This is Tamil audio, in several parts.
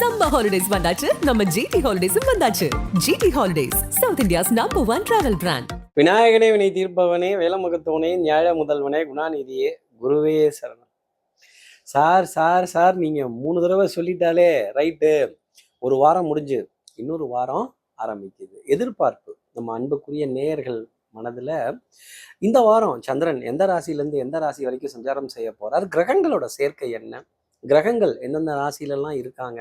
சம்மர் ஹாலிடேஸ் வந்தாச்சு. நம்ம ஜிடி ஹாலிடேஸும் வந்தாச்சு. GT holidays south India's number one travel brand விநாயகனே வினை தீர்ப்பவனே வேலமுகத்தவனே ஞாழ முதல்வனே குணாநிதியே குருவே சரணம். சார் சார் சார் நீங்க மூணு தடவை சொல்லிட்டாலே ரைட்டு. ஒரு வாரம் முடிஞ்சு இன்னொரு வாரம் ஆரம்பிக்குது. எதிர்பார்ப்பு நம்ம அன்புக்குரிய நேயர்கள் மனதில் இந்த வாரம் சந்திரன் எந்த ராசியிலேருந்து எந்த ராசி வரைக்கும் சஞ்சாரம் செய்ய போகிறார் கிரகங்களோட சேர்க்கை என்ன? கிரகங்கள் எந்தெந்த ராசியிலலாம் இருக்காங்க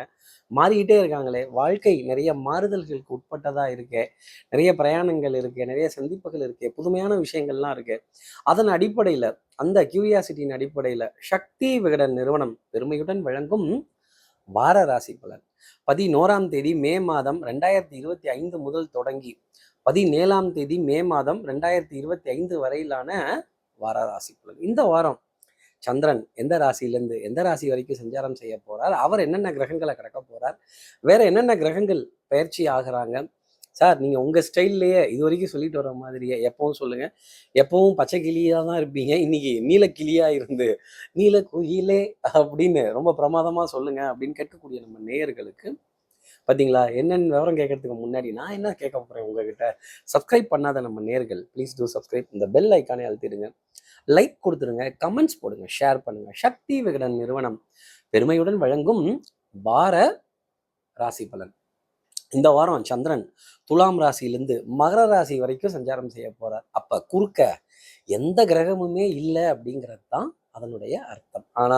மாறிக்கிட்டே இருக்காங்களே வாழ்க்கை நிறைய மாறுதல்களுக்கு உட்பட்டதாக இருக்கே நிறைய பிரயாணங்கள் இருக்கு நிறைய சந்திப்புகள் இருக்கு புதுமையான விஷயங்கள்லாம் இருக்கு அதன் அடிப்படையில் அந்த கியூரியாசிட்டியின் அடிப்படையில் சக்தி விகடன் நிறுவனம் பெருமையுடன் வழங்கும் வார ராசி பலன். பதினோராம் தேதி மே மாதம் ரெண்டாயிரத்தி இருபத்தி ஐந்து முதல் தொடங்கி பதினேழாம் தேதி மே மாதம் ரெண்டாயிரத்தி இருபத்தி ஐந்து வரையிலான வார ராசி பலன். இந்த வாரம் சந்திரன் எந்த ராசியிலேருந்து எந்த ராசி வரைக்கும் சஞ்சாரம் செய்ய போகிறார் அவர் என்னென்ன கிரகங்களை கடக்க போகிறார் வேற என்னென்ன கிரகங்கள் பயிற்சி ஆகிறாங்க? சார் நீங்கள் உங்கள் ஸ்டைல்லையே இது வரைக்கும் சொல்லிட்டு வர மாதிரியே எப்பவும் சொல்லுங்கள் எப்பவும் பச்சை கிளியாக தான் இருப்பீங்க. இன்னைக்கு நீல கிளியாக இருந்து நீல குயிலே அப்படின்னு ரொம்ப பிரமாதமாக சொல்லுங்கள் அப்படின்னு கேட்கக்கூடிய நம்ம நேயர்களுக்கு பார்த்தீங்களா என்னென்ன விவரம் கேட்கறதுக்கு முன்னாடி நான் என்ன கேட்க போகிறேன் உங்ககிட்ட? சப்ஸ்கிரைப் பண்ணாத நம்ம நேர்கள் ப்ளீஸ் டூ சப்ஸ்கிரைப் இந்த பெல் ஐக்கானே அழுத்திடுங்க. லைக் கொடுத்துருங்க கமெண்ட்ஸ் போடுங்க ஷேர் பண்ணுங்க. சக்தி விகடன் நிறுவனம் பெருமையுடன் வழங்கும் வார ராசி பலன். இந்த வாரம் சந்திரன் துலாம் ராசியிலிருந்து மகர ராசி வரைக்கும் சஞ்சாரம் செய்ய போறார். அப்ப குறுக்க எந்த கிரகமுமே இல்லை அப்படிங்கிறது தான் அதனுடைய அர்த்தம். ஆனா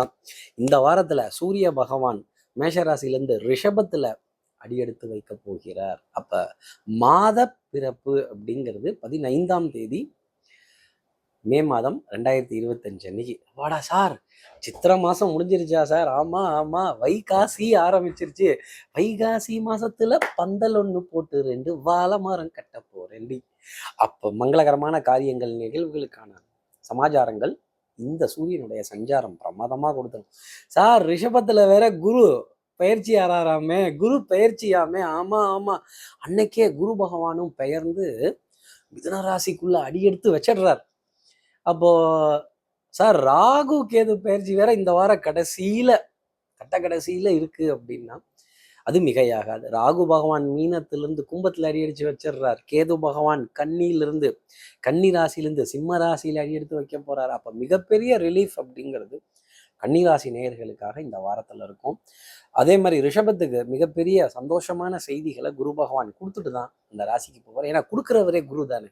இந்த வாரத்துல சூரிய பகவான் மேஷராசிலேருந்து ரிஷபத்துல அடியெடுத்து வைக்க போகிறார். அப்ப மாத பிறப்பு அப்படிங்கிறது பதினைந்தாம் தேதி மே மாதம் ரெண்டாயிரத்தி இருபத்தஞ்சு அன்னைக்கு. வாடா சார் சித்திரை மாசம் முடிஞ்சிருச்சா சார்? ஆமா ஆமா. வைகாசி ஆரம்பிச்சிருச்சு. வைகாசி மாசத்துல பந்தல் ஒண்ணு போட்டு ரெண்டு வாழை மரம் கட்ட போறேன் அப்ப மங்களகரமான காரியங்கள் நிகழ்வுகளுக்கான சமாச்சாரங்கள் இந்த சூரியனுடைய சஞ்சாரம் பிரமாதமா கொடுத்துரும். சார் ரிஷபத்துல வேற குரு பயிற்சி ஆறாராமே குரு பயிற்சியாமே ஆமா ஆமா. அன்னைக்கே குரு பகவானும் பெயர்ந்து மிதுன ராசிக்குள்ள அடியெடுத்து வச்சிடுறார். அப்போ சார் ராகு கேது பயிற்சி வேற இந்த வார கடைசியில கட்ட கடைசியில இருக்கு அப்படின்னா அது மிகையாகாது. ராகு பகவான் மீனத்திலிருந்து கும்பத்தில் அடியடிச்சு வச்சிடுறார். கேது பகவான் கன்னியிலிருந்து கன்னி ராசியிலிருந்து சிம்ம ராசியில அடியெடுத்து வைக்க போறார். அப்போ மிகப்பெரிய ரிலீஃப் அப்படிங்கிறது கன்னிராசி நேயர்களுக்காக இந்த வாரத்துல இருக்கும். அதே மாதிரி ரிஷபத்துக்கு மிகப்பெரிய சந்தோஷமான செய்திகளை குரு பகவான் கொடுத்துட்டு தான் இந்த ராசிக்கு போவார். ஏன்னா கொடுக்குறவரே குரு தானே.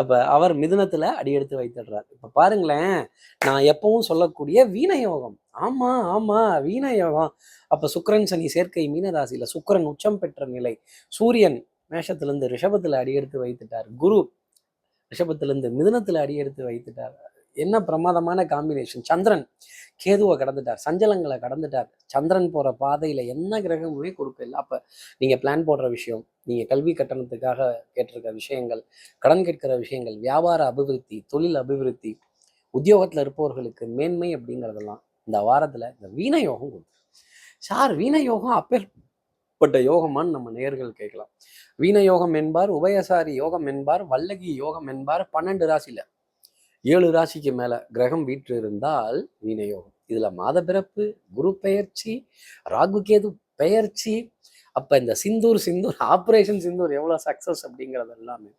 அப்ப அவர் மிதுனத்தில் அடியெடுத்து வைத்துடுறார். இப்போ பாருங்களேன் நான் எப்பவும் சொல்லக்கூடிய வீணயோகம் ஆமா ஆமா வீணயோகம் அப்போ சுக்கிரன் சனி சேர்க்கை மீனராசியில சுக்கிரன் உச்சம் பெற்ற நிலை. சூரியன் மேஷத்திலிருந்து ரிஷபத்துல அடியெடுத்து வைத்துட்டார். குரு ரிஷபத்திலிருந்து மிதுனத்தில் அடியெடுத்து வைத்துட்டார். என்ன பிரமாதமான காம்பினேஷன் சந்திரன். கேதுவை கடந்துட்டார். சஞ்சலங்களை கடந்துட்டார். சந்திரன் போற பாதையில என்ன கிரகமுமே கொடுக்கல. அப்ப நீங்க பிளான் போடுற விஷயம் நீங்க கல்வி கட்டணத்துக்காக கேட்டிருக்க விஷயங்கள் கடன் கேட்கிற விஷயங்கள் வியாபார அபிவிருத்தி தொழில் அபிவிருத்தி உத்தியோகத்துல இருப்பவர்களுக்கு மேன்மை அப்படிங்கிறதெல்லாம் இந்த வாரத்துல இந்த வீண யோகம் கொடுக்கும். சார் வீண யோகம் அப்பேற்பட்ட யோகமான்னு நம்ம நேர்கள் கேட்கலாம். வீண யோகம் என்பார் உபயசாரி யோகம் என்பார் வல்லகி யோகம் என்பார் பன்னெண்டு ராசியில. ஏழு ராசிக்கு மேலே கிரகம் வீற்று இருந்தால் வீணயோகம் இதில் மாத பிறப்பு குரு பெயர்ச்சி ராகு கேது பெயர்ச்சி அப்போ இந்த சிந்தூர் சிந்தூர் ஆப்ரேஷன் சிந்தூர் எவ்வளோ சக்ஸஸ் அப்படிங்கிறது எல்லாமே.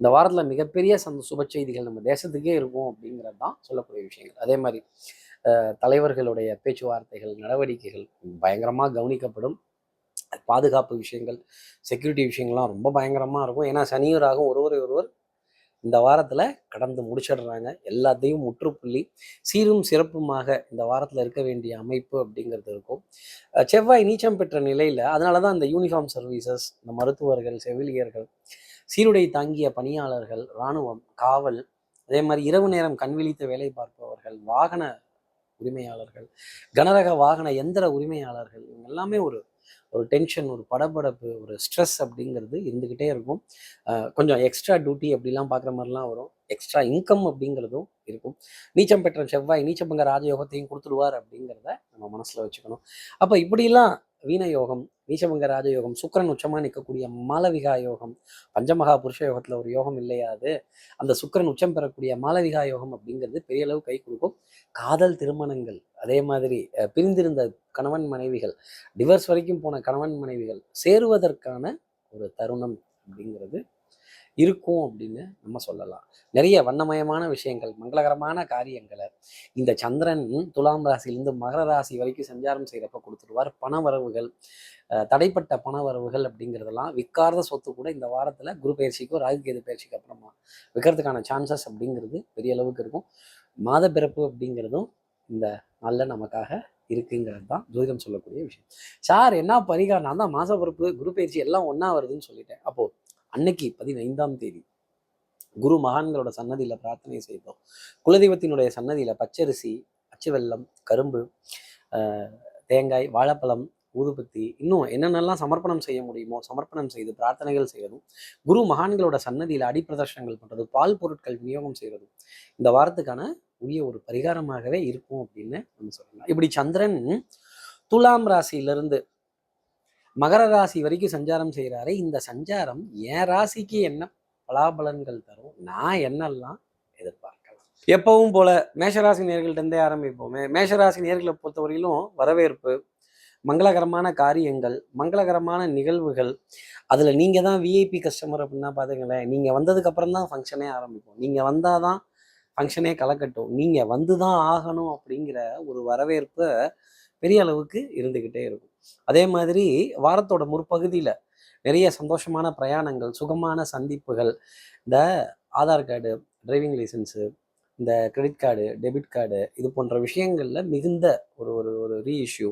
இந்த வாரத்தில் மிகப்பெரிய சந்த சுப செய்திகள் நம்ம தேசத்துக்கே இருக்கும் அப்படிங்கிறது தான் சொல்லக்கூடிய விஷயங்கள். அதே மாதிரி தலைவர்களுடைய பேச்சுவார்த்தைகள் நடவடிக்கைகள் பயங்கரமாக கவனிக்கப்படும். பாதுகாப்பு விஷயங்கள் செக்யூரிட்டி விஷயங்கள்லாம் ரொம்ப பயங்கரமாக இருக்கும். ஏன்னா சனியும் ராகும் ஒருவரை ஒருவர் இந்த வாரத்தில் கடந்து முடிச்சிடுறாங்க. எல்லாத்தையும் முற்றுப்புள்ளி சீரும் சிறப்புமாக இந்த வாரத்தில் இருக்க வேண்டிய அமைப்பு அப்படிங்கிறது இருக்கும். செவ்வாய் நீச்சம் பெற்ற நிலையில் அதனால தான் இந்த யூனிஃபார்ம் சர்வீசஸ் இந்த மருத்துவர்கள் செவிலியர்கள் சீருடை தாங்கிய பணியாளர்கள் இராணுவம் காவல் அதே மாதிரி இரவு நேரம் கண் விழித்து வேலை பார்ப்பவர்கள் வாகன உரிமையாளர்கள் கனரக வாகன எந்திர உரிமையாளர்கள் இவங்க எல்லாமே ஒரு ஒரு டென்ஷன் ஒரு படபடப்பு ஒரு ஸ்ட்ரெஸ் அப்படிங்கிறது இருந்துக்கிட்டே இருக்கும். கொஞ்சம் எக்ஸ்ட்ரா டியூட்டி அப்படிலாம் பார்க்குற மாதிரிலாம் வரும். எக்ஸ்ட்ரா இன்கம் அப்படிங்கிறதும் இருக்கும். நீச்சம் பெற்ற செவ்வாய் நீச்சபங்க ராஜயோகத்தையும் கொடுத்துடுவார் அப்படிங்கிறத நம்ம மனசில் வச்சுக்கணும். அப்போ இப்படிலாம் வீண யோகம் ராஜயோகம் சுக்கிரன் உச்சமாக நிற்கக்கூடிய மாலவிகா யோகம் பஞ்சமகா புருஷ யோகத்தில் ஒரு யோகம் இல்லையா அது? அந்த சுக்கிரன் உச்சம் பெறக்கூடிய மாலவிகா யோகம் அப்படிங்கிறது பெரிய அளவு கை கொடுக்கும். காதல் திருமணங்கள் அதே மாதிரி பிரிந்திருந்த கணவன் மனைவிகள் டிவர்ஸ் வரைக்கும் போன கணவன் மனைவிகள் சேருவதற்கான ஒரு தருணம் அப்படிங்கிறது இருக்கும் அப்படின்னு நம்ம சொல்லலாம். நிறைய வண்ணமயமான விஷயங்கள் மங்களகரமான காரியங்களை இந்த சந்திரன் துலாம் ராசியிலிருந்து மகர ராசி வரைக்கும் சஞ்சாரம் செய்கிறப்ப கொடுத்துருவார் பண வரவுகள் தடைப்பட்ட பண வரவுகள் அப்படிங்கிறதெல்லாம் விற்காத சொத்து கூட இந்த வாரத்தில் குரு பயிற்சிக்கோ ராகுகேது பயிற்சிக்கு அப்புறமா விற்கிறதுக்கான சான்சஸ் அப்படிங்கிறது பெரிய அளவுக்கு இருக்கும். மாத பிறப்பு அப்படிங்கிறதும் இந்த நாளில் நமக்காக இருக்குங்கிறது தான் ஜோதிடம் சொல்லக்கூடிய விஷயம். சார் என்ன பரிகாரம்? நான் தான் மாச பிறப்பு குரு பயிற்சி எல்லாம் ஒன்றா வருதுன்னு சொல்லிட்டேன். அப்போது அன்னைக்கு பதினைந்தாம் தேதி குரு மகான்களோட சன்னதியில் பிரார்த்தனை செய்தோம் குலதெய்வத்தினுடைய சன்னதியில் பச்சரிசி பச்சை வெல்லம் கரும்பு தேங்காய் வாழைப்பழம் ஊதுபத்தி இன்னும் என்னென்னலாம் சமர்ப்பணம் செய்ய முடியுமோ சமர்ப்பணம் செய்து பிரார்த்தனைகள் செய்யணும். குரு மகான்களோட சன்னதியில் அடிப்பிரதர்ஷனங்கள் பண்ணுறது பால் பொருட்கள் விநியோகம் செய்கிறதும் இந்த வாரத்துக்கான உரிய ஒரு பரிகாரமாகவே இருக்கும் அப்படின்னு நம்ம சொல்லலாம். இப்படி சந்திரன் துலாம் ராசியிலிருந்து மகர ராசி வரைக்கும் சஞ்சாரம் செய்கிறாரு இந்த சஞ்சாரம் என் ராசிக்கு என்ன பலாபலன்கள் தரும்? நான் என்னெல்லாம் எதிர்பார்க்கலாம்? எப்பவும் போல மேஷராசி நேர்கள்ட்டே ஆரம்பிப்போமே. மேஷராசி நேர்களை பொறுத்தவரையிலும் வரவேற்பு மங்களகரமான காரியங்கள் மங்களகரமான நிகழ்வுகள். அதில் நீங்கள் தான் விஐபி கஸ்டமர் அப்படின்னா பார்த்துங்களேன் நீங்கள் வந்ததுக்கப்புறம் தான் ஃபங்க்ஷனே ஆரம்பிப்போம். நீங்கள் வந்தால் தான் ஃபங்க்ஷனே கலக்கட்டும். நீங்கள் வந்து தான் ஆகணும் அப்படிங்கிற ஒரு வரவேற்பு பெரிய அளவுக்கு இருந்துக்கிட்டே இருக்கும். அதே மாதிரி வாரத்தோட முற்பகுதியில் நிறைய சந்தோஷமான பிரயாணங்கள் சுகமான சந்திப்புகள். இந்த ஆதார் கார்டு டிரைவிங் லைசன்ஸு இந்த கிரெடிட் கார்டு டெபிட் கார்டு இது போன்ற விஷயங்களில் மிகுந்த ஒரு ஒரு ஒரு ரீஇஷ்யூ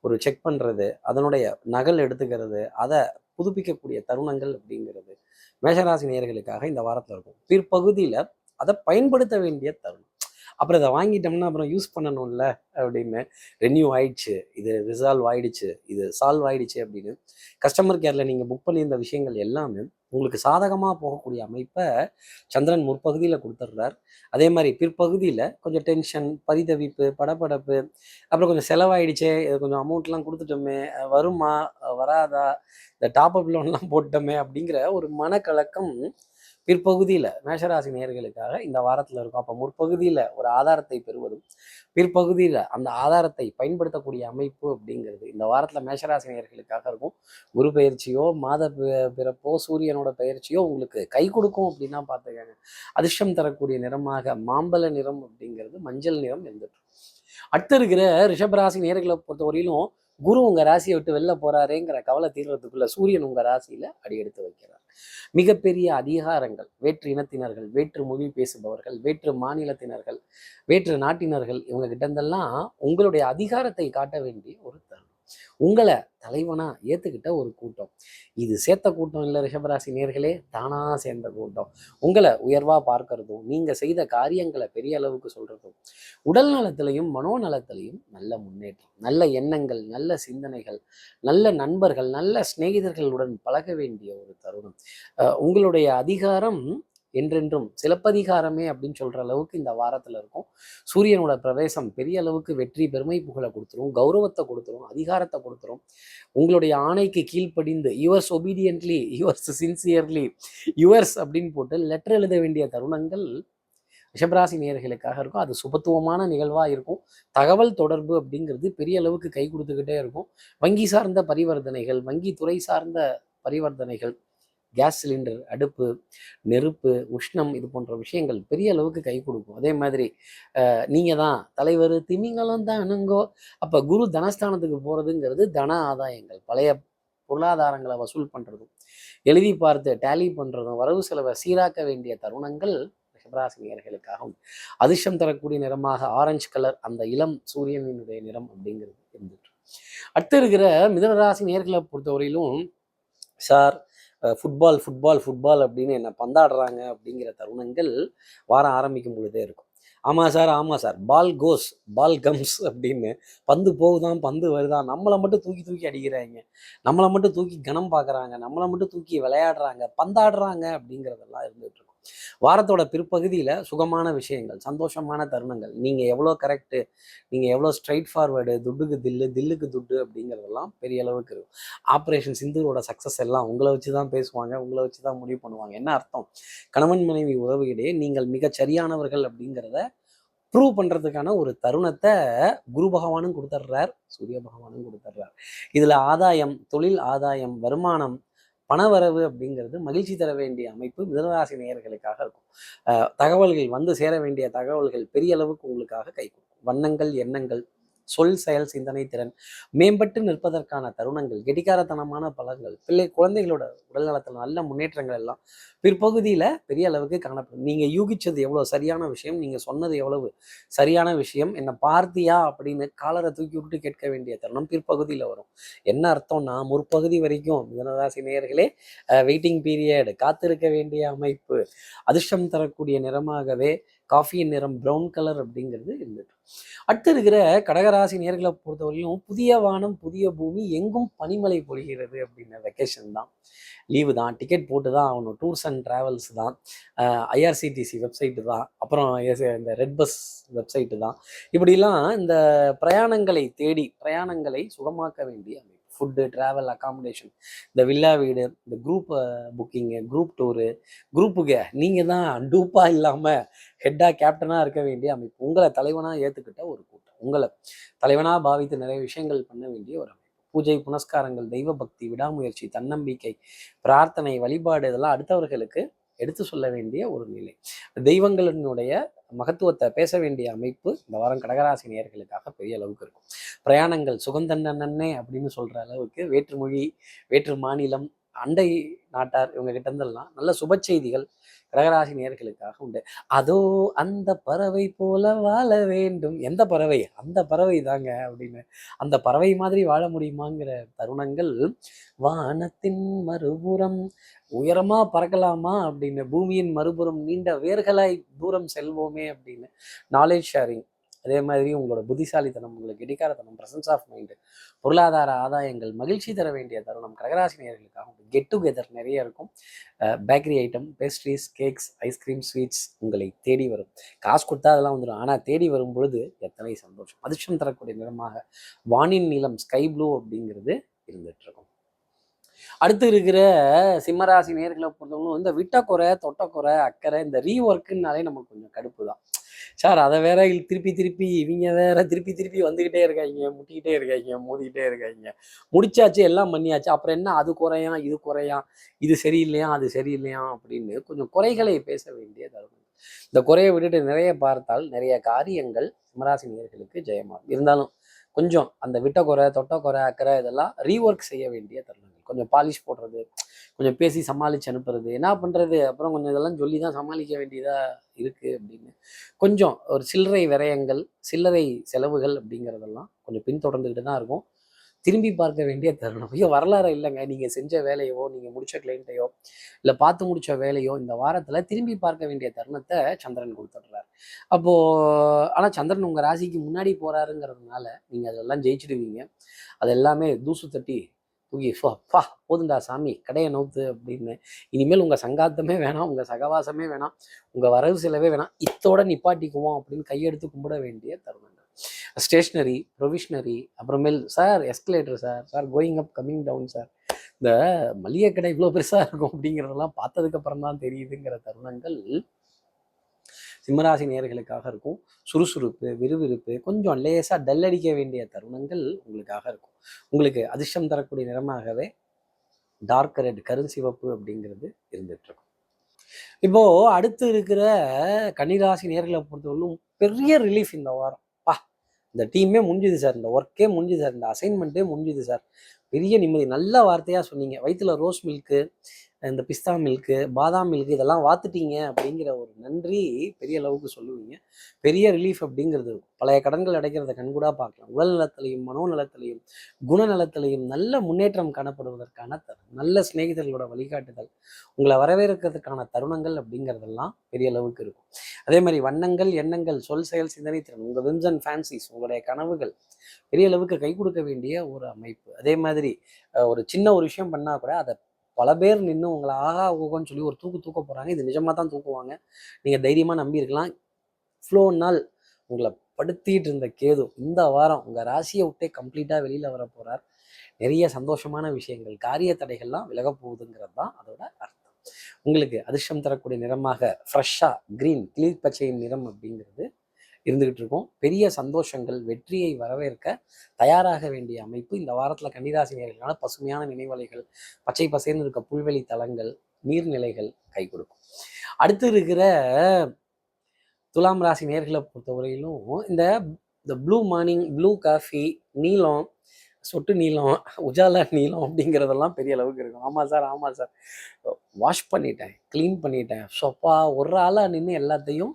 ஒரு செக் பண்ணுறது அதனுடைய நகல் எடுத்துக்கிறது அதை புதுப்பிக்கக்கூடிய தருணங்கள் அப்படிங்கிறது மேஷராசி நேயர்களுக்காக இந்த வாரத்தில் இருக்கும். பிற்பகுதியில் அதை பயன்படுத்த வேண்டிய தருணம். அப்புறம் இதை வாங்கிட்டோம்னா அப்புறம் யூஸ் பண்ணணும்ல அப்படின்னு ரெனியூ ஆயிடுச்சு. இது ரிசால்வ் ஆயிடுச்சு. இது சால்வ் ஆயிடுச்சு அப்படின்னு கஸ்டமர் கேரில் நீங்கள் புக் பண்ணியிருந்த விஷயங்கள் எல்லாமே உங்களுக்கு சாதகமாக போகக்கூடிய அமைப்பை சந்திரன் முற்பகுதியில் கொடுத்துட்றார். அதே மாதிரி பிற்பகுதியில் கொஞ்சம் டென்ஷன் பரிதவிப்பு படபடப்பு அப்புறம் கொஞ்சம் செலவாயிடுச்சே இது கொஞ்சம் அமௌண்ட்லாம் கொடுத்துட்டோமே வருமா வராதா இந்த டாப் அப் லோன்லாம் போட்டோமே அப்படிங்கிற ஒரு மனக்கலக்கம் பிற்பகுதியில் மேஷராசி நேர்களுக்காக இந்த வாரத்தில் இருக்கும். அப்போ முற்பகுதியில் ஒரு ஆதாரத்தை பெறுவதும் பிற்பகுதியில் அந்த ஆதாரத்தை பயன்படுத்தக்கூடிய அமைப்பு அப்படிங்கிறது இந்த வாரத்தில் மேஷராசி நேர்களுக்காக இருக்கும். குரு பயிற்சியோ மாத பிறப்போ சூரியனோட பயிற்சியோ உங்களுக்கு கை கொடுக்கும் அப்படின்னா பார்த்துக்கங்க அதிர்ஷ்டம் தரக்கூடிய நிறமாக மாம்பழ நிறம் அப்படிங்கிறது மஞ்சள் நிறம் இருந்துட்டு அடுத்து இருக்கிற ரிஷபராசி நேர்களை பொறுத்தவரையிலும் குரு உங்க ராசியை விட்டு வெளில போறாரேங்கிற கவலை தீர்றதுக்குள்ள சூரியன் உங்க ராசியில அடி எடுத்து வைக்கிறார். மிகப்பெரிய அதிகாரங்கள் வேற்று இனத்தினர்கள் வேற்று மொழி பேசுபவர்கள் வேற்று மாநிலத்தினர்கள் வேற்று நாட்டினர்கள் இவங்க கிட்ட இருந்தெல்லாம் உங்களுடைய அதிகாரத்தை காட்ட வேண்டிய ஒரு தருணம். உங்களை தலைவனா ஏத்துக்கிட்ட ஒரு கூட்டம். இது சேர்த்த கூட்டம் இல்லை ரிஷபராசி நேர்களே தானா சேர்ந்த கூட்டம். உங்களை உயர்வா பார்க்கறதும் நீங்க செய்த காரியங்களை பெரிய அளவுக்கு சொல்றதும் உடல் நலத்திலையும் மனோநலத்திலையும் நல்ல முன்னேற்றம் நல்ல எண்ணங்கள் நல்ல சிந்தனைகள் நல்ல நண்பர்கள் நல்ல சிநேகிதர்களுடன் பழக வேண்டிய ஒரு தருணம். உங்களுடைய அதிகாரம் என்றென்றும் சிலப்பதிகாரமே அப்படின்னு சொல்ற அளவுக்கு இந்த வாரத்துல இருக்கும். சூரியனோட பிரவேசம் பெரிய அளவுக்கு வெற்றி பெருமை புகழை கொடுத்துரும் கௌரவத்தை கொடுத்துரும் அதிகாரத்தை கொடுத்துரும். உங்களுடைய ஆணைக்கு கீழ்ப்படிந்து yours obediently yours sincerely yours அப்படின்னு போட்டு லெட்டர் எழுத வேண்டிய தருணங்கள் ரிஷபராசி நேர்களுக்காக இருக்கும். அது சுபத்துவமான நிகழ்வாக இருக்கும். தகவல் தொடர்பு அப்படிங்கிறது பெரிய அளவுக்கு கை கொடுத்துக்கிட்டே இருக்கும். வங்கி சார்ந்த பரிவர்த்தனைகள் வங்கி துறை சார்ந்த பரிவர்த்தனைகள் கேஸ் சிலிண்டர் அடுப்பு நெருப்பு உஷ்ணம் இது போன்ற விஷயங்கள் பெரிய அளவுக்கு கை கொடுக்கும். அதே மாதிரி நீங்கள் தான் தலைவர் திமிங்கலம் தானுங்கோ அப்போ குரு தனஸ்தானத்துக்கு போகிறதுங்கிறது தன ஆதாயங்கள் பழைய பொருளாதாரங்களை வசூல் பண்ணுறதும் எழுதி பார்த்து டேலி பண்ணுறதும் வரவு செலவை சீராக்க வேண்டிய தருணங்கள் ரிஷபராசி நேயர்களுக்காகவும் அதிர்ஷ்டம் தரக்கூடிய நிறமாக ஆரஞ்சு கலர் அந்த இளம் சூரியனினுடைய நிறம் அப்படிங்கிறது இருந்துட்டு. அடுத்து இருக்கிற மிதனராசி நேர்களை பொறுத்தவரையிலும் சார் ஃபுட்பால் ஃபுட்பால் ஃபுட்பால் அப்படின்னு என்ன பந்தாடுறாங்க அப்படிங்கிற தருணங்கள் வாரம் ஆரம்பிக்கும் பொழுதே இருக்கும். ஆமாம் சார் ஆமாம் சார். பால் கோஸ் பால் கம்ஸ் அப்படின்னு பந்து போகுதான் பந்து வருதான் நம்மளை மட்டும் தூக்கி தூக்கி அடிக்கிறாங்க. நம்மளை மட்டும் தூக்கி கனம் பார்க்குறாங்க நம்மளை மட்டும் தூக்கி விளையாடுறாங்க பந்தாடுறாங்க அப்படிங்கிறதெல்லாம் இருந்துகிட்டு வாரத்தோட பிற்பகுதியில் சுகமான விஷயங்கள் சந்தோஷமான தருணங்கள். நீங்கள் எவ்வளோ கரெக்டு நீங்கள் எவ்வளோ ஸ்ட்ரைட் ஃபார்வேர்டு துட்டுக்கு தில்லு தில்லுக்கு துட்டு அப்படிங்கிறதெல்லாம் பெரிய அளவுக்கு இருக்கும். ஆப்ரேஷன் சிந்துரோட சக்ஸஸ் எல்லாம் உங்களை வச்சு தான் பேசுவாங்க உங்களை வச்சு தான் முடிவு பண்ணுவாங்க. என்ன அர்த்தம்? கணவன் மனைவி உறவு இடையே நீங்கள் மிகச் சரியானவர்கள் அப்படிங்கிறத ப்ரூவ் பண்ணுறதுக்கான ஒரு தருணத்தை குரு பகவானும் கொடுத்துட்றார் சூரிய பகவானும் கொடுத்துட்றார் இதில் ஆதாயம் தொழில் ஆதாயம் வருமானம் பணவரவு அப்படிங்கிறது மகிழ்ச்சி தர வேண்டிய அமைப்பு மிதனராசி நேயர்களுக்காக இருக்கும். தகவல்கள் வந்து சேர வேண்டிய தகவல்கள் பெரிய அளவுக்கு உங்களுக்காக கை கொடுக்கும். வண்ணங்கள் எண்ணங்கள் சொல் செயல் சிந்தனை திறன் மேம்பட்டு நிற்பதற்கான தருணங்கள் கெடிகாரத்தனமான பலன்கள் பிள்ளை குழந்தைகளோட உடல்நலத்தில் நல்ல முன்னேற்றங்கள் எல்லாம் பிற்பகுதியில் பெரிய அளவுக்கு காணப்படும். நீங்கள் யூகிச்சது எவ்வளோ சரியான விஷயம் நீங்கள் சொன்னது எவ்வளவு சரியான விஷயம் என்னை பார்த்தியா அப்படின்னு காலரை தூக்கி விட்டு கேட்க வேண்டிய தருணம் பிற்பகுதியில் வரும். என்ன அர்த்தம்னா முற்பகுதி வரைக்கும் மிதனராசி நேயர்களே வெயிட்டிங் பீரியட் காத்திருக்க வேண்டிய அமைப்பு அதிர்ஷ்டம் தரக்கூடிய நிறமாகவே காஃபியின் நிறம் ப்ரௌன் கலர் அப்படிங்கிறது இருந்துட்டு அடுத்து இருக்கிற கடகராசி நேர்களை பொறுத்தவரையும் புதிய வானம் புதிய பூமி எங்கும் பனிமலை பொழிகிறது அப்படின்ன வெக்கேஷன் தான். லீவு தான் டிக்கெட் போட்டு தான் ஆகணும். டூர்ஸ் அண்ட் ட்ராவல்ஸ் தான். ஐஆர்சிடிசி வெப்சைட்டு தான். அப்புறம் இந்த ரெட் பஸ் வெப்சைட்டு தான். இப்படிலாம் இந்த பிரயாணங்களை தேடி பிரயாணங்களை சுகமாக்க வேண்டிய ஃபுட்டு ட்ராவல் அகாமடேஷன் இந்த வில்லா வீடு இந்த குரூப் புக்கிங்கு குரூப் டூரு குரூப்புக்கு நீங்கள் தான் டூப்பாக இல்லாமல் ஹெட்டாக கேப்டனாக இருக்க வேண்டிய அமைப்பு. உங்களை தலைவனாக ஏற்றுக்கிட்ட ஒரு கூட்டம். உங்களை தலைவனாக பாவித்து நிறைய விஷயங்கள் பண்ண வேண்டிய ஒரு அமைப்பு. பூஜை புனஸ்காரங்கள் தெய்வ பக்தி விடாமுயற்சி தன்னம்பிக்கை பிரார்த்தனை வழிபாடு இதெல்லாம் அடுத்தவர்களுக்கு எடுத்து சொல்ல வேண்டிய ஒரு நிலை. தெய்வங்களினுடைய மகத்துவத்தை பேச வேண்டிய அமைப்பு இந்த வாரம் கடகராசி நேர்களுக்காக பெரிய அளவுக்கு இருக்கும். பிரயாணங்கள் சுகந்தன்னே அப்படின்னு சொல்ற அளவுக்கு வேற்றுமொழி வேற்று மாநிலம் அண்டை நாட்டார் இவங்க கிட்ட இருந்தெல்லாம் நல்ல சுப செய்திகள் கடகராசி நேர்களுக்காக உண்டு. அதோ அந்த பறவை போல வாழ வேண்டும். எந்த பறவை? அந்த பறவை தாங்க. அப்படின்னு. அந்த பறவை மாதிரி வாழ முடியுமாங்கிற தருணங்கள் வானத்தின் மறுபுறம் உயரமா பறக்கலாமா? அப்படின்னு. பூமியின் மறுபுறம் நீண்ட வேர்களாய் தூரம் செல்வோமே அப்படின்னு. நாலேஜ் ஷேரிங் அதே மாதிரி உங்களோட புத்திசாலித்தனம் உங்களுக்கு கெட்டிக்காரத்தனம் பிரசன்ஸ் ஆஃப் மைண்டு பொருளாதார ஆதாயங்கள் மகிழ்ச்சி தர வேண்டிய தருணம் கடகராசி நேர்களுக்காக கெட் டுகெதர் நிறைய இருக்கும். Bakery item pastries cakes ice cream sweets உங்களை தேடி வரும். காசு கொடுத்தா அதெல்லாம் வந்துடும் ஆனால் தேடி வரும் பொழுது எத்தனை சந்தோஷம். அதிர்ஷ்டம் தரக்கூடிய நிறமாக வானின் நீளம் ஸ்கை ப்ளூ அப்படிங்கிறது இருந்துட்டு இருக்கும் அடுத்து இருக்கிற சிம்மராசி நேர்களை பொறுத்தவங்களும் இந்த விட்டக்குறை தொட்டக்குறை அக்கறை இந்த ரீஒர்க்குனாலே நமக்கு கொஞ்சம் கடுப்பு தான் சார் அதை வேற திருப்பி திருப்பி இவங்க வேற திருப்பி திருப்பி வந்துக்கிட்டே இருக்காங்க முட்டிக்கிட்டே இருக்காங்க மோதிக்கிட்டே இருக்காங்க முடிச்சாச்சு எல்லாம் பண்ணியாச்சு. அப்புறம் என்ன? அது குறையா இது குறையா? இது சரியில்லையா? அது சரியில்லையா? அப்படின்னு கொஞ்சம் குறைகளை பேச வேண்டிய தருணம் இந்த குறையை விட்டுட்டு நிறைய பார்த்தால் நிறைய காரியங்கள் சிம்மராசி நேர்களுக்கு ஜெயமாகும். இருந்தாலும் கொஞ்சம் அந்த விட்ட குறை தொட்ட குறை அக்கறை இதெல்லாம் ரீஒர்க் செய்ய வேண்டிய தருணங்கள். கொஞ்சம் பாலிஷ் போடுறது கொஞ்சம் பேசி சமாளித்து அனுப்புறது. என்ன பண்ணுறது அப்புறம் கொஞ்சம் இதெல்லாம் சொல்லி தான் சமாளிக்க வேண்டியதாக இருக்குது அப்படின்னு. கொஞ்சம் ஒரு சில்லறை விரயங்கள் சில்லறை செலவுகள் அப்படிங்கிறதெல்லாம் கொஞ்சம் பின்தொடர்ந்துக்கிட்டு தான் இருக்கும். திரும்பி பார்க்க வேண்டிய தருணம். ஐயோ வரலாறு இல்லைங்க. நீங்கள் செஞ்ச வேலையோ நீங்கள் முடிச்ச கிளைண்ட்டையோ இல்லை பார்த்து முடிச்ச வேலையோ இந்த வாரத்தில் திரும்பி பார்க்க வேண்டிய தருணத்தை சந்திரன் கொடுத்துட்றாரு. அப்போது ஆனால் சந்திரன் உங்கள் ராசிக்கு முன்னாடி போகிறாருங்கிறதுனால நீங்கள் அதெல்லாம் ஜெயிச்சிடுவீங்க. அது எல்லாமே தூசு தட்டி தூக்கி ஃபா பா போதுண்டா சாமி கடையை நோத்து அப்படின்னு. இனிமேல் உங்கள் சங்காத்தமே வேணாம் உங்கள் சகவாசமே வேணாம் உங்கள் வரவு செலவே வேணாம் இத்தோட நிப்பாட்டிக்குவோம் அப்படின்னு கையெடுத்து கும்பிட வேண்டிய தருணங்கள். ஸ்டேஷ்னரி ப்ரொவிஷ்னரி அப்புறமேல் sir escalator sir sir going up coming down sir. இந்த மளிகை கடை இவ்வளோ பெருசாக இருக்கும் அப்படிங்கிறதெல்லாம் பார்த்ததுக்கப்புறம் தான் தெரியுதுங்கிற தருணங்கள். சிம்மராசி நேர்களுக்காக இருக்கும். சுறுசுறுப்பு விறுவிறுப்பு கொஞ்சம் லேசாக டல்லடிக்க வேண்டிய தருணங்கள் உங்களுக்காக இருக்கும். உங்களுக்கு அதிர்ஷ்டம் தரக்கூடிய நிறமாகவே டார்க் ரெட் கருஞ்சிவப்பு அப்படிங்கிறது இருந்துட்டு இருக்கும் இப்போ அடுத்து இருக்கிற கன்னிராசி நேர்களை பொறுத்தவரைக்கும் பெரிய ரிலீஃப் இந்த வாரம். பா இந்த டீமே முடிஞ்சுது சார் இந்த ஒர்க்கே முடிஞ்சுது சார் இந்த அசைன்மெண்ட்டே முடிஞ்சுது சார் பெரிய நிம்மதி. நல்ல வார்த்தையாக சொன்னீங்க. வயிற்றுல ரோஸ் மில்க்கு இந்த பிஸ்தா மில்க்கு பாதாம் மில்கு இதெல்லாம் வாத்துட்டீங்க அப்படிங்கிற ஒரு நன்றி பெரிய அளவுக்கு சொல்லுவீங்க. பெரிய ரிலீஃப் அப்படிங்கிறது பழைய கடன்கள் அடைக்கிறத கண்கூடா பார்க்கலாம். உடல் நலத்திலையும் மனோநலத்திலையும் குணநலத்திலையும் நல்ல முன்னேற்றம் காணப்படுவதற்கான தருணம் நல்ல சிநேகிதர்களோட வழிகாட்டுதல் உங்களை வரவேற்கிறதுக்கான தருணங்கள் அப்படிங்கிறதெல்லாம் பெரிய அளவுக்கு இருக்கும். அதே மாதிரி வண்ணங்கள் எண்ணங்கள் சொல் செயல் சிந்தனை திறன் உங்கள் விம்ஸ் அண்ட் ஃபேன்சிஸ் உங்களுடைய கனவுகள் பெரிய அளவுக்கு கை கொடுக்க வேண்டிய ஒரு அமைப்பு. அதே மாதிரி ஒரு சின்ன ஒரு விஷயம் பண்ணால் கூட அதை பல பேர் நின்று உங்களை ஆகா ஓகோன்னு சொல்லி ஒரு தூக்கு தூக்க போகிறாங்க இது நிஜமாக தான் தூக்குவாங்க. நீங்கள் தைரியமாக நம்பி இருக்கலாம். நாள் உங்களை படுத்திட்டு இருந்த கேது இந்த வாரம் உங்கள் ராசியை விட்டே கம்ப்ளீட்டாக வெளியில் வர போகிறார் நிறைய சந்தோஷமான விஷயங்கள் காரிய தடைகள்லாம் விலக போகுதுங்கிறது தான் அதோட அர்த்தம். உங்களுக்கு அதிர்ஷ்டம் தரக்கூடிய நிறமாக ஃப்ரெஷ்ஷாக க்ரீன் கிளீர் பச்சையின் நிறம் அப்படிங்கிறது இருந்துகிட்டு இருக்கும். பெரிய சந்தோஷங்கள் வெற்றியை வரவேற்க தயாராக வேண்டிய அமைப்பு இந்த வாரத்தில் கன்னிராசினியர்களுக்கான பசுமையான நினைவலைகள் பச்சை பசேர்ந்து இருக்க புல்வெளி தலங்கள் நீர்நிலைகள் கை கொடுக்கும். அடுத்து இருக்கிற துலாம் ராசி நேர்களை பொறுத்தவரையிலும் இந்த இந்த ப்ளூ மார்னிங் ப்ளூ காஃபி நீளம் சொட்டு நீளம் உஜாலா நீளம் அப்படிங்கிறதெல்லாம் பெரிய அளவுக்கு இருக்கும். ஆமாம் சார் ஆமாம் சார். வாஷ் பண்ணிட்டேன் க்ளீன் பண்ணிட்டேன். சொப்பா ஒரு ஆளாக நின்று எல்லாத்தையும்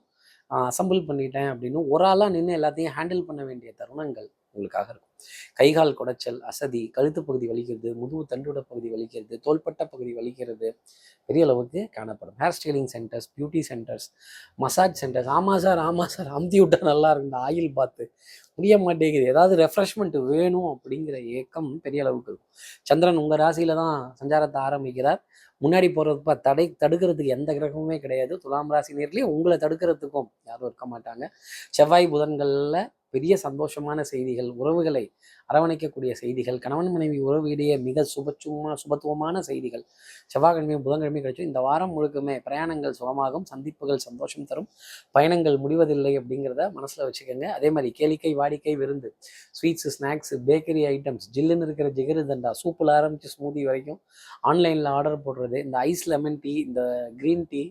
அசம்பிள் பண்ணிட்டேன் அப்படின்னு ஒரு ஆளாக நின்று எல்லாத்தையும் ஹேண்டில் பண்ண வேண்டிய தருணங்கள் உங்களுக்காக இருக்கும். கைகால் குடைச்சல் அசதி கழுத்து பகுதி வலிக்கிறது முதுகு தண்டுட பகுதி வலிக்கிறது தோள்பட்ட பகுதி வலிக்கிறது பெரிய அளவுக்கு காணப்படும். Hair styling centres beauty centres massage centres ஆமாம் சார் ஆமாம் சார். அமுத்தி விட்டா நல்லா இருக்கு இந்த ஆயில் பாத்து முடிய மாட்டேங்குது. ஏதாவது ரெஃப்ரெஷ்மெண்ட் வேணும் அப்படிங்கிற ஏக்கம் பெரிய அளவுக்கு இருக்கும். சந்திரன் உங்கள் ராசியில தான் சஞ்சாரத்தை ஆரம்பிக்கிறார். முன்னாடி போகிறதுப்ப தடை தடுக்கிறதுக்கு எந்த கிரகமுமே கிடையாது. துலாம் ராசி நேர்லேயும் உங்களை தடுக்கிறதுக்கும் யாரும் இருக்க மாட்டாங்க. செவ்வாய் புதன்களில் பெரிய சந்தோஷமான செய்திகள் உறவுகளை அரவணைக்கக்கூடிய செய்திகள் கணவன் மனைவி உறவு இடையே மிக சுபச்சுமா சுபத்துவமான செய்திகள். செவ்வாய்க்கிழமையும் புதன்கிழமையும் கிடைச்சும் இந்த வாரம் முழுக்குமே பிரயாணங்கள் சுகமாகும் சந்திப்புகள் சந்தோஷம் தரும் பயணங்கள் முடிவதில்லை அப்படிங்கிறத மனசில் வச்சுக்கோங்க. அதே மாதிரி கேளிக்கை வாடிக்கை விருந்து ஸ்வீட்ஸு ஸ்நாக்ஸு பேக்கரி ஐட்டம்ஸ் ஜில்லுன்னு இருக்கிற ஜிகரு தண்டா சூப்பில் ஆரம்பித்து ஸ்மூதி வரைக்கும் ஆன்லைனில் ஆர்டர் போடுறது இந்த ஐஸ் லெமன் டீ இந்த க்ரீன் டீ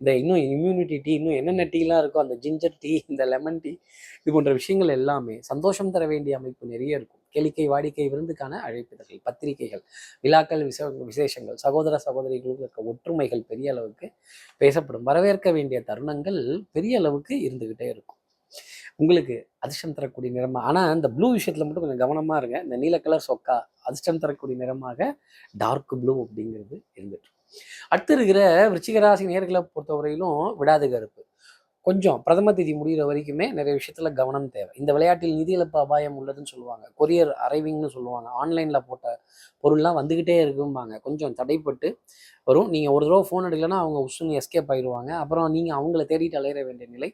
இந்த இன்னும் இம்யூனிட்டி டீ இன்னும் என்னென்ன டீலாம் இருக்கோ அந்த ஜிஞ்சர் டீ இந்த லெமன் டீ இது போன்ற விஷயங்கள் எல்லாமே சந்தோஷம் தர வேண்டிய அமைப்பு நிறைய இருக்கும். கேளிக்கை வாடிக்கை விருந்துக்கான அழைப்பிதழ்கள் பத்திரிகைகள் விழாக்கள் விச விசேஷங்கள் சகோதர சகோதரிகளுக்கு இருக்க ஒற்றுமைகள் பெரிய அளவுக்கு பேசப்படும். வரவேற்க வேண்டிய தருணங்கள் பெரிய அளவுக்கு இருந்துகிட்டே இருக்கும். உங்களுக்கு அதிர்ஷ்டம் தரக்கூடிய நிறமா ஆனால் இந்த ப்ளூ விஷயத்தில் மட்டும் கொஞ்சம் கவனமாக இருங்க. இந்த நீல கலர் சொக்கா அதிர்ஷ்டம் தரக்கூடிய நிறமாக டார்க் ப்ளூ அப்படிங்கிறது இருந்துட்டு அடுத்து இருக்கிற விருச்சிகராசி நேர்களை பொறுத்தவரையிலும் விடாது கருப்பு. கொஞ்சம் பிரதம தேதி முடிகிற வரைக்குமே நிறைய விஷயத்துல கவனம் தேவை. இந்த விளையாட்டில் நிதி இழப்பு அபாயம் உள்ளதுன்னு சொல்லுவாங்க. கொரியர் அரைவிங்னு சொல்லுவாங்க. ஆன்லைனில் போட்ட பொருள்லாம் வந்துக்கிட்டே இருக்கும்பாங்க. கொஞ்சம் தடைப்பட்டு வரும். நீங்கள் ஒரு தடவை ஃபோன் எடுக்கலைன்னா அவங்க உஷுன்னு எஸ்கேப் ஆயிடுவாங்க. அப்புறம் நீங்கள் அவங்கள தேடிட்டு அலையிற வேண்டிய நிலை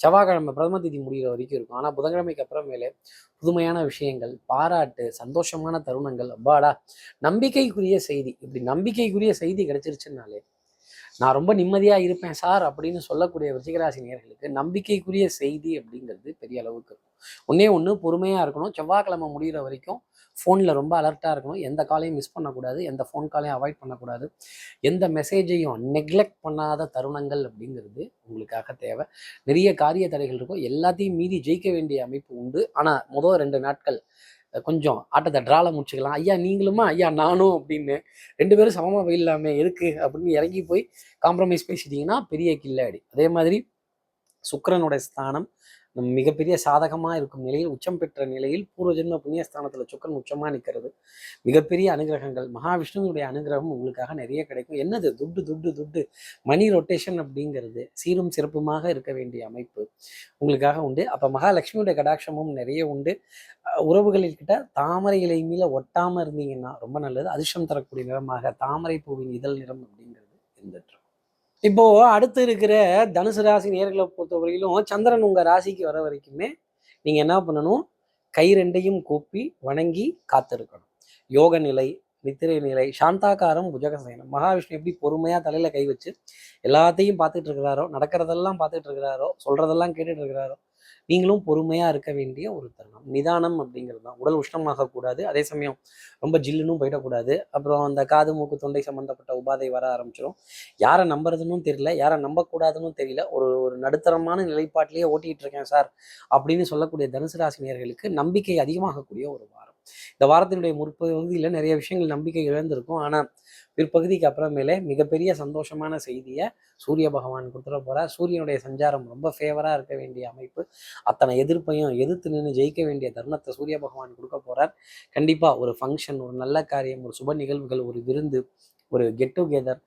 செவ்வாய்க்கிழமை பிரதம தேதி முடிகிற வரைக்கும் இருக்கும். ஆனால் புதன்கிழமைக்கு அப்புறமேலே புதுமையான விஷயங்கள் பாராட்டு சந்தோஷமான தருணங்கள் அப்பாடா நம்பிக்கைக்குரிய செய்தி. இப்படி நம்பிக்கைக்குரிய செய்தி கிடைச்சிருச்சுனாலே நான் ரொம்ப நிம்மதியாக இருப்பேன் சார் அப்படின்னு சொல்லக்கூடிய விருச்சிகராசி நேர்களுக்கு நம்பிக்கைக்குரிய செய்தி அப்படிங்கிறது பெரிய அளவுக்கு இருக்கும். ஒன்றே ஒன்று பொறுமையாக இருக்கணும். செவ்வாய்க்கிழமை முடிகிற வரைக்கும் ஃபோனில் ரொம்ப அலர்ட்டாக இருக்கணும். எந்த காலையும் மிஸ் பண்ணக்கூடாது. எந்த ஃபோன் காலையும் அவாய்ட் பண்ணக்கூடாது. எந்த மெசேஜையும் நெக்லெக்ட் பண்ணாத தருணங்கள் அப்படிங்கிறது உங்களுக்காக தேவை. நிறைய காரிய தடைகள் இருக்கும். எல்லாத்தையும் மீறி ஜெயிக்க வேண்டிய அமைப்பு உண்டு. ஆனால் முதல் ரெண்டு நாட்கள் கொஞ்சம் ஆட்டத்தை ட்ரால முடிச்சுக்கலாம். ஐயா நீங்களுமா? ஐயா நானும் அப்படின்னு ரெண்டு பேரும் சமமாக இல்லாமல் எதுக்கு? அப்படின்னு இறங்கி போய் காம்ப்ரமைஸ் பேசிட்டீங்கன்னா பெரிய கில்லாடி. அதே மாதிரி சுக்கரனுடைய ஸ்தானம் மிகப்பெரிய சாதகமாக இருக்கும் நிலையில் உச்சம் பெற்ற நிலையில் பூர்வஜென்ம புண்ணியஸ்தானத்தில் சுக்கன் உச்சமாக நிற்கிறது மிகப்பெரிய அனுகிரகங்கள் மகாவிஷ்ணுவினுடைய அனுகிரகம் உங்களுக்காக நிறைய கிடைக்கும். என்னது? துட்டு துட்டு துட்டு. மணி ரொட்டேஷன் அப்படிங்கிறது சீரும் சிறப்புமாக இருக்க வேண்டிய அமைப்பு உங்களுக்காக உண்டு. அப்போ மகாலட்சுமியுடைய கடாட்சமும் நிறைய உண்டு. அஹ் உறவுகளில் கிட்ட தாமரை இலை மேல ஒட்டாமல் இருந்தீங்கன்னா ரொம்ப நல்லது. அதிர்ஷ்டம் தரக்கூடிய நிறமாக தாமரை பூவின் இதழ் நிறம் அப்படிங்கிறது இருந்துட்டு இப்போ அடுத்து இருக்கிற தனுசு ராசி நேர்களை பொறுத்தவரையிலும் சந்திரன் உங்க ராசிக்கு வர வரைக்குமே நீங்க என்ன பண்ணணும்? கை ரெண்டையும் கூப்பி வணங்கி காத்திருக்கணும். யோக நிலை நித்திரை நிலை சாந்தாகாரம் புஜகசயனம். மகாவிஷ்ணு எப்படி பொறுமையா தலையில கை வச்சு எல்லாத்தையும் பார்த்துட்டு இருக்கிறாரோ நடக்கிறதெல்லாம் பார்த்துட்டு இருக்கிறாரோ சொல்றதெல்லாம் கேட்டுட்டு இருக்கிறாரோ நீங்களும் பொறுமையாக இருக்க வேண்டிய ஒரு தருணம். நிதானம் அப்படிங்கிறது தான். உடல் உஷ்ணமாகக்கூடாது. அதே சமயம் ரொம்ப ஜில்லுன்னு போயிடக்கூடாது. அப்புறம் அந்த காது மூக்கு தொண்டை சம்மந்தப்பட்ட உபாதை வர ஆரம்பிச்சிடும் யாரை நம்புறதுன்னு தெரியல. யாரை நம்பக்கூடாதுன்னு தெரியல. ஒரு ஒரு நடுத்தரமான நிலைப்பாட்டிலேயே ஓட்டிகிட்டு இருக்கேன் சார் அப்படின்னு சொல்லக்கூடிய தனுசு ராசினியர்களுக்கு நம்பிக்கை அதிகமாகக்கூடிய ஒரு வாரம். இந்த வாரத்தினுடைய முற்பகுதியில் நிறைய விஷயங்கள் நம்பிக்கை இழந்திருக்கும். ஆனால் பிற்பகுதிக்கு அப்புறமேலே மிகப்பெரிய சந்தோஷமான செய்தியை சூரிய பகவான் கொடுத்துட போகிறார் சூரியனுடைய சஞ்சாரம் ரொம்ப ஃபேவராக இருக்க வேண்டிய அமைப்பு. அத்தனை எதிர்ப்பையும் எதிர்த்து நின்று ஜெயிக்க வேண்டிய தருணத்தை சூரிய பகவான் கொடுக்க போகிறார் கண்டிப்பாக ஒரு ஃபங்க்ஷன் ஒரு நல்ல காரியம் ஒரு சுப நிகழ்வுகள் ஒரு விருந்து ஒரு கெட் டுகெதர்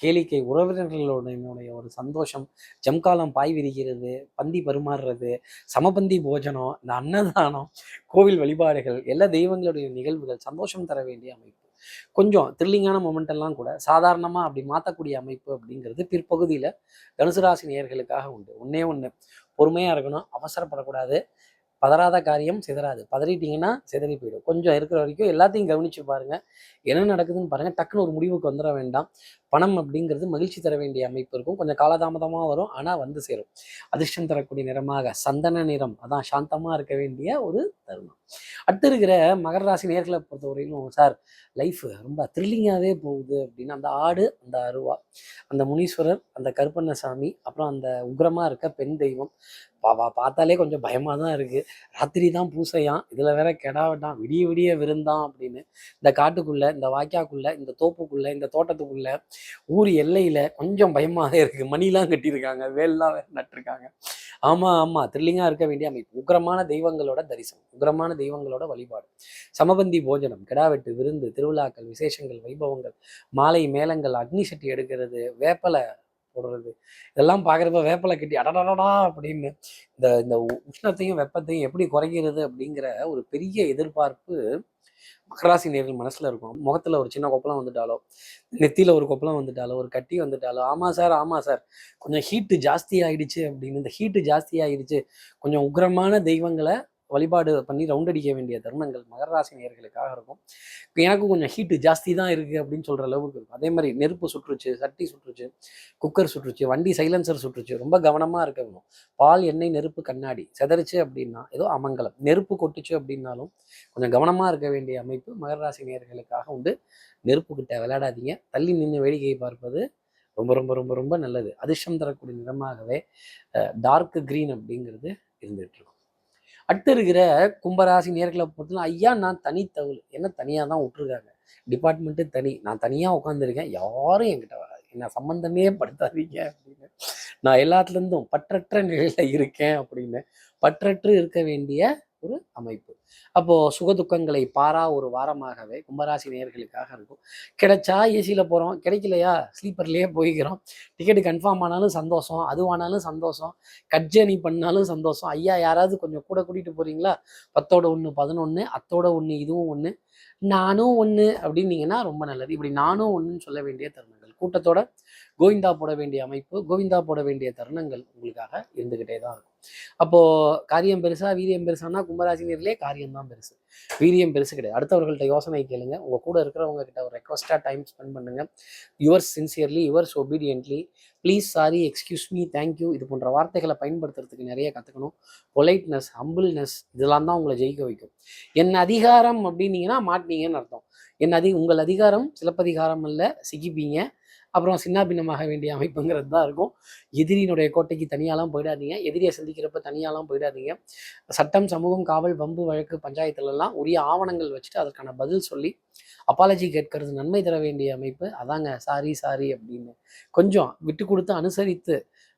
கேளிக்கை உறவினர்களுடைய ஒரு சந்தோஷம் ஜம்காலம் பாய் விரிக்கிறது பந்தி பரிமாறுறது சமபந்தி போஜனம் இந்த அன்னதானம் கோவில் வழிபாடுகள் எல்லா தெய்வங்களுடைய நிகழ்வுகள் சந்தோஷம் தர வேண்டிய அமைப்பு. கொஞ்சம் த்ரில்லிங்கான மொமெண்ட் எல்லாம் கூட சாதாரணமாக அப்படி மாற்றக்கூடிய அமைப்பு அப்படிங்கிறது பிற்பகுதியில் தனுசு ராசி நேர்களுக்காக உண்டு. ஒன்னே ஒன்று பொறுமையாக இருக்கணும் அவசரப்படக்கூடாது பதறாத காரியம் சிதறாது. பதறிட்டீங்கன்னா சிதறி போயிடும். கொஞ்சம் இருக்கிற வரைக்கும் எல்லாத்தையும் கவனிச்சு பாருங்க. என்ன நடக்குதுன்னு பாருங்க. டக்குன்னு ஒரு முடிவுக்கு வந்துட வேண்டாம். பணம் அப்படிங்கிறது மகிழ்ச்சி தர வேண்டிய அமைப்பு இருக்கும். கொஞ்சம் காலதாமதமாக வரும். ஆனால் வந்து சேரும். அதிர்ஷ்டம் தரக்கூடிய நிறமாக சந்தன நிறம் அதான் சாந்தமாக இருக்க வேண்டிய ஒரு தருணம். அடுத்து இருக்கிற மகர ராசி நேர்களை பொறுத்தவரையிலும் சார் லைஃப் ரொம்ப த்ரில்லிங்காகவே போகுது அப்படின்னு அந்த ஆடு அந்த அருவா அந்த முனீஸ்வரர் அந்த கருப்பண்ணசாமி அப்புறம் அந்த உக்ரமாக இருக்க பெண் தெய்வம் பாவா பார்த்தாலே கொஞ்சம் பயமாக தான் இருக்குது ராத்திரி தான் பூசையாம். இதில் வேற கெடாவட்டான் விடிய விடிய விருந்தான் அப்படின்னு. இந்த காட்டுக்குள்ளே இந்த வாய்க்காக்குள்ளே இந்த தோப்புக்குள்ளே இந்த தோட்டத்துக்குள்ளே ஊர் எல்லையில் கொஞ்சம் பயமாக இருக்குது மணிலாம் கட்டியிருக்காங்க. வேல்லாம் வேற நட்டிருக்காங்க. ஆமாம் ஆமாம் த்ரில்லிங்காக இருக்க வேண்டிய அமைப்பு. உக்ரமான தெய்வங்களோட தரிசனம். உக்ரமான தெய்வங்களோட வழிபாடு. சமபந்தி போஜனம் கிடாவெட்டு விருந்து திருவிழாக்கள் விசேஷங்கள் வைபவங்கள் மாலை மேளங்கள் அக்னி சட்டி எடுக்கிறது வேப்பலை போடுறது. இதெல்லாம் பார்க்குறப்ப வேப்பலை கட்டி அடடடடா அப்படின்னு இந்த இந்த உ- உஷ்ணத்தையும் வெப்பத்தையும் எப்படி குறைக்கிறது அப்படிங்கிற ஒரு பெரிய எதிர்பார்ப்பு மகராசி நேர்கள் மனசுல இருக்கும். முகத்துல ஒரு சின்ன கொப்பளம் வந்துட்டாலோ நெத்தியில ஒரு கொப்பளம் வந்துட்டாலோ ஒரு கட்டி வந்துட்டாலோ ஆமா சார் ஆமா சார் கொஞ்சம் ஹீட்டு ஜாஸ்தி ஆயிடுச்சு அப்படின்னு இந்த ஹீட்டு ஜாஸ்தி ஆயிடுச்சு கொஞ்சம் உக்ரமான தெய்வங்களை வழிபாடு பண்ணி ரவுண்ட் அடிக்க வேண்டிய தருணங்கள் மகர ராசி நேயர்களுக்காக இருக்கும். எனக்கும் கொஞ்சம் ஹீட்டு ஜாஸ்தி தான் இருக்குது அப்படின்னு சொல்கிற அளவுக்கு இருக்கும். அதே மாதிரி நெருப்பு சுற்றுச்சு சட்டி சுற்றுச்சு குக்கர் சுற்றுச்சு வண்டி சைலன்சர் சுற்றுச்சு ரொம்ப கவனமாக இருக்கணும். பால் எண்ணெய் நெருப்பு கண்ணாடி செதறிச்சு அப்படின்னா ஏதோ அமங்கலம். நெருப்பு கொட்டுச்சு அப்படின்னாலும் கொஞ்சம் கவனமாக இருக்க வேண்டிய அமைப்பு மகர ராசி நேர்களுக்காக உண்டு. நெருப்பு கிட்ட விளையாடாதீங்க. தள்ளி நின்று வேடிக்கை பார்ப்பது ரொம்ப ரொம்ப ரொம்ப ரொம்ப நல்லது. அதிர்ஷ்டம் தரக்கூடிய நிறமாகவே டார்க் க்ரீன் அப்படிங்கிறது இருந்துகிட்டு இருக்கும். அடுத்து இருக்கிற கும்பராசி நேர்களை பொறுத்தவரை ஐயா நான் தனித்தவள் என்ன தனியாக தான் விட்டுருக்காங்க. டிபார்ட்மெண்ட்டு தனி. நான் தனியாக உட்காந்துருக்கேன் யாரும் என்கிட்ட வராது. என்ன சம்மந்தமே படுத்தாதீங்க அப்படின்னு. நான் எல்லாத்துலேருந்தும் பற்றற்ற நிலையில் இருக்கேன் அப்படின்னு. பற்றற்று இருக்க வேண்டிய ஒரு அமைப்பு. அப்போ சுகதுக்கங்களை பாரா ஒரு வாரமாகவே கும்பராசி நேயர்களுக்காக இருக்கும். கிடைச்சா ஏசியில் போகிறோம் கிடைக்கலையா? ஸ்லீப்பர்லேயே போய்க்கிறோம். டிக்கெட் கன்ஃபார்ம் ஆனாலும் சந்தோஷம். அதுவானாலும் சந்தோஷம். கட் ஜேர்னி பண்ணாலும் சந்தோஷம். ஐயா யாராவது கொஞ்சம் கூட கூட்டிகிட்டு போகிறீங்களா பத்தோட ஒன்று பதினொன்று அத்தோட ஒன்று இதுவும் ஒன்று நானும் ஒன்று அப்படின்னீங்கன்னா ரொம்ப நல்லது. இப்படி நானும் ஒன்றுன்னு சொல்ல வேண்டிய தருணங்கள். கூட்டத்தோட கோவிந்தா போட வேண்டிய அமைப்பு கோவிந்தா போட வேண்டிய தருணங்கள் உங்களுக்காக இருந்துக்கிட்டே தான் இருக்கும். அப்போது காரியம் பெருசா வீரியம் பெருசானா கும்பராசினியர்களே காரியம் தான் பெருசு. வீரியம் பெருசு கிடையாது. அடுத்தவர்கள்ட்ட யோசனை கேளுங்க. உங்கள் கூட இருக்கிறவங்க கிட்ட ஒரு ரெக்வஸ்டா டைம் ஸ்பெண்ட் பண்ணுங்க. Yours sincerely yours obediently please sorry excuse me thank you இது போன்ற வார்த்தைகளை பயன்படுத்துறதுக்கு நிறைய கற்றுக்கணும் பொலைட்னஸ் ஹம்பிள்னஸ் இதெல்லாம் தான் உங்களை ஜெயிக்க வைக்கும். என் அதிகாரம் அப்படின்னீங்கன்னா மாட்டினீங்கன்னு அர்த்தம். என் அதி உங்கள் அதிகாரம் சிலப்பதிகாரம் அல்ல சிக்கிப்பீங்க அப்புறம் சின்ன பின்னமாக வேண்டிய அமைப்புங்கிறது தான் இருக்கும். எதிரியினுடைய கோட்டைக்கு தனியாலாம் போயிடாதீங்க. எதிரியை சந்திக்கிறப்ப தனியாலாம் போயிடாதீங்க. சட்டம் சமூகம் காவல் வம்பு வழக்கு பஞ்சாயத்துலலாம் உரிய ஆவணங்கள் வச்சுட்டு அதற்கான பதில் சொல்லி அப்பாலஜி கேட்கறது நன்மை தர வேண்டிய அமைப்பு அதாங்க சாரி சாரி அப்படின்னு. கொஞ்சம் விட்டு கொடுத்து அனுசரித்து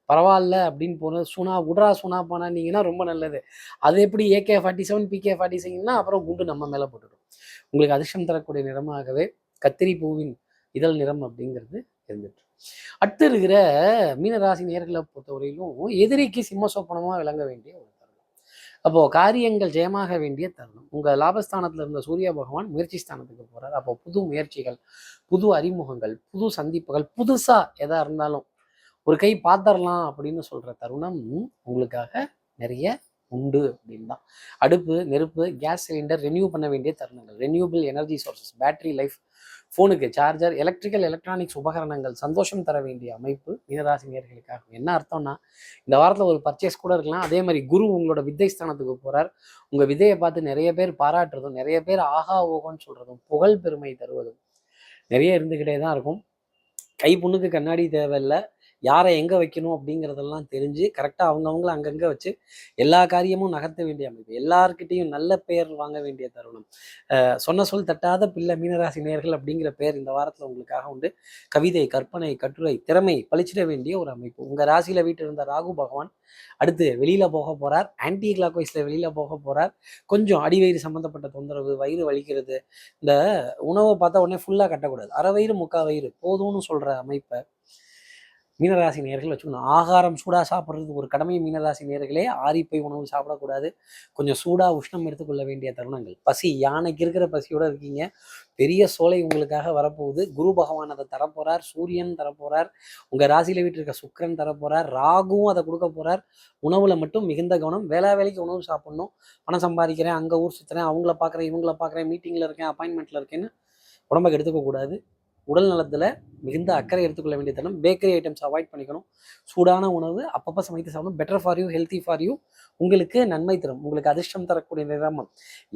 பரவாயில்ல அப்படின்னு போன சுனா உடரா சுனா போனான்னீங்கன்னா ரொம்ப நல்லது. அது எப்படி AK forty seven PK forty செவன்னா அப்புறம் குண்டு நம்ம மேலே போட்டுடும். உங்களுக்கு அதிர்ஷ்டம் தரக்கூடிய நிறமாகவே கத்திரி பூவின் இதழ் நிறம் அப்படிங்கிறது இருந்துட்டு. அடுத்து இருக்கிற மீனராசி நேர்களை பொறுத்தவரையிலும் எதிரிக்கு சிம்ம சொப்பனமாக விளங்க வேண்டிய ஒரு தருணம். அப்போ காரியங்கள் ஜெயமாக வேண்டிய தருணம். உங்க லாபஸ்தானத்துல இருந்த சூரிய பகவான் முயற்சி ஸ்தானத்துக்கு போறார். அப்போ புது முயற்சிகள் புது அறிமுகங்கள் புது சந்திப்புகள் புதுசா எதா இருந்தாலும் ஒரு கை பார்த்தரலாம் அப்படின்னு சொல்ற தருணம் உங்களுக்காக நிறைய உண்டு அப்படின்னு. தான் அடுப்பு நெருப்பு கேஸ் சிலிண்டர் ரெனியூ பண்ண வேண்டிய தருணங்கள். Renewable energy sources battery life ஃபோனுக்கு சார்ஜர் எலக்ட்ரிக்கல் எலக்ட்ரானிக்ஸ் உபகரணங்கள் சந்தோஷம் தர வேண்டிய அமைப்பு மீனராசி என்ன அர்த்தம்னா இந்த வாரத்தில் ஒரு பர்ச்சேஸ் கூட இருக்கலாம். அதே மாதிரி குரு உங்களோட வித்தை ஸ்தானத்துக்கு போகிறார் உங்கள் விதையை பார்த்து நிறைய பேர் பாராட்டுறதும் நிறைய பேர் ஆகா ஓகோன்னு சொல்கிறதும் புகழ் பெருமை தருவதும் நிறைய இருந்துக்கிட்டே தான் இருக்கும். கை புண்ணுக்கு கண்ணாடி தேவையில்லை. யாரை எங்கே வைக்கணும் அப்படிங்கிறதெல்லாம் தெரிஞ்சு கரெக்டாக அவங்கவுங்கள அங்கங்கே வச்சு எல்லா காரியமும் நகர்த்த வேண்டிய அமைப்பு. எல்லாருக்கிட்டையும் நல்ல பெயர் வாங்க வேண்டிய தருணம். சொன்ன சொல் தட்டாத பிள்ளை மீனராசி நேர்கள் அப்படிங்கிற பெயர் இந்த வாரத்தில் உங்களுக்காக உண்டு. கவிதை கற்பனை கட்டுரை திறமை பளிச்சிட வேண்டிய ஒரு அமைப்பு. உங்கள் ராசியில் வீட்டில் இருந்த ராகு பகவான் அடுத்து வெளியில் போக போகிறார் ஆன்டி கிளாக் வைஸில் வெளியில் போக போகிறார் கொஞ்சம் அடிவயிறு சம்மந்தப்பட்ட தொந்தரவு வயிறு வலிக்கிறது. இந்த உணவை பார்த்தா உடனே ஃபுல்லாக கட்டக்கூடாது. அரை வயிறு முக்கால் வயிறு போதும்னு சொல்கிற அமைப்பை மீனராசி நேர்கள் வச்சுக்கணும் ஆகாரம் சூடாக சாப்பிட்றது ஒரு கடமை மீனராசி நேர்களே ஆரிப்பை உணவு சாப்பிடக்கூடாது. கொஞ்சம் சூடாக உஷ்ணம் எடுத்துக்கொள்ள வேண்டிய தருணங்கள். பசி யானைக்கு இருக்கிற பசியோட இருக்கீங்க. பெரிய சோலை உங்களுக்காக வரப்போகுது. குரு பகவான் அதை தரப்போகிறார் சூரியன் தரப்போகிறார் உங்கள் ராசியில் வீட்டிருக்க சுக்கரன் தரப்போகிறார் ராகுவும் அதை கொடுக்க போகிறார் உணவில் மட்டும் மிகுந்த கவனம். வேலை வேலைக்கு உணவு சாப்பிட்ணும். பணம் சம்பாதிக்கிறேன் அங்கே ஊர் சுற்றுறேன் அவங்கள பார்க்குறேன் இவங்கள பார்க்குறேன் மீட்டிங்கில் இருக்கேன் அப்பாயின்மெண்ட்டில் இருக்கேன்னு உடம்புக்கு எடுத்துக்கக்கூடாது உடல் நலத்தில் மிகுந்த அக்கறை எடுத்துக்கொள்ள வேண்டிய தருணம் பேக்கரி ஐட்டம்ஸ் அவாய்ட் பண்ணிக்கணும். சூடான உணவு அப்பப்போ சமைத்து சாப்பிடணும். Better for you healthy for you உங்களுக்கு நன்மை தரும். உங்களுக்கு அதிர்ஷ்டம் தரக்கூடிய நிறமம்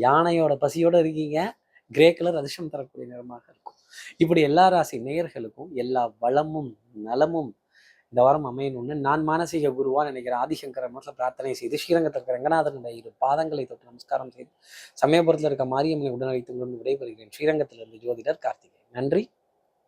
யானையோட பசியோடு இருக்கீங்க. கிரே கலர் அதிர்ஷ்டம் தரக்கூடிய நிறமாக இருக்கும். இப்படி எல்லா ராசி நேயர்களுக்கும் எல்லா வளமும் நலமும் இந்த வாரம் அமையணும்னு நான் மானசீக குருவா நினைக்கிற ஆதிசங்கர மனசில் பிரார்த்தனை செய்து ஸ்ரீரங்கத்தில் இருக்கிற ரங்கநாதனுடைய இரு பாதங்களை தொட்டு நமஸ்காரம் செய்து சமயபுரத்தில் இருக்க மாரியம்மனை உடனடித்து விடைபெறுகிறேன். ஸ்ரீரங்கத்திலிருந்து ஜோதிடர் கார்த்திகை. நன்றி.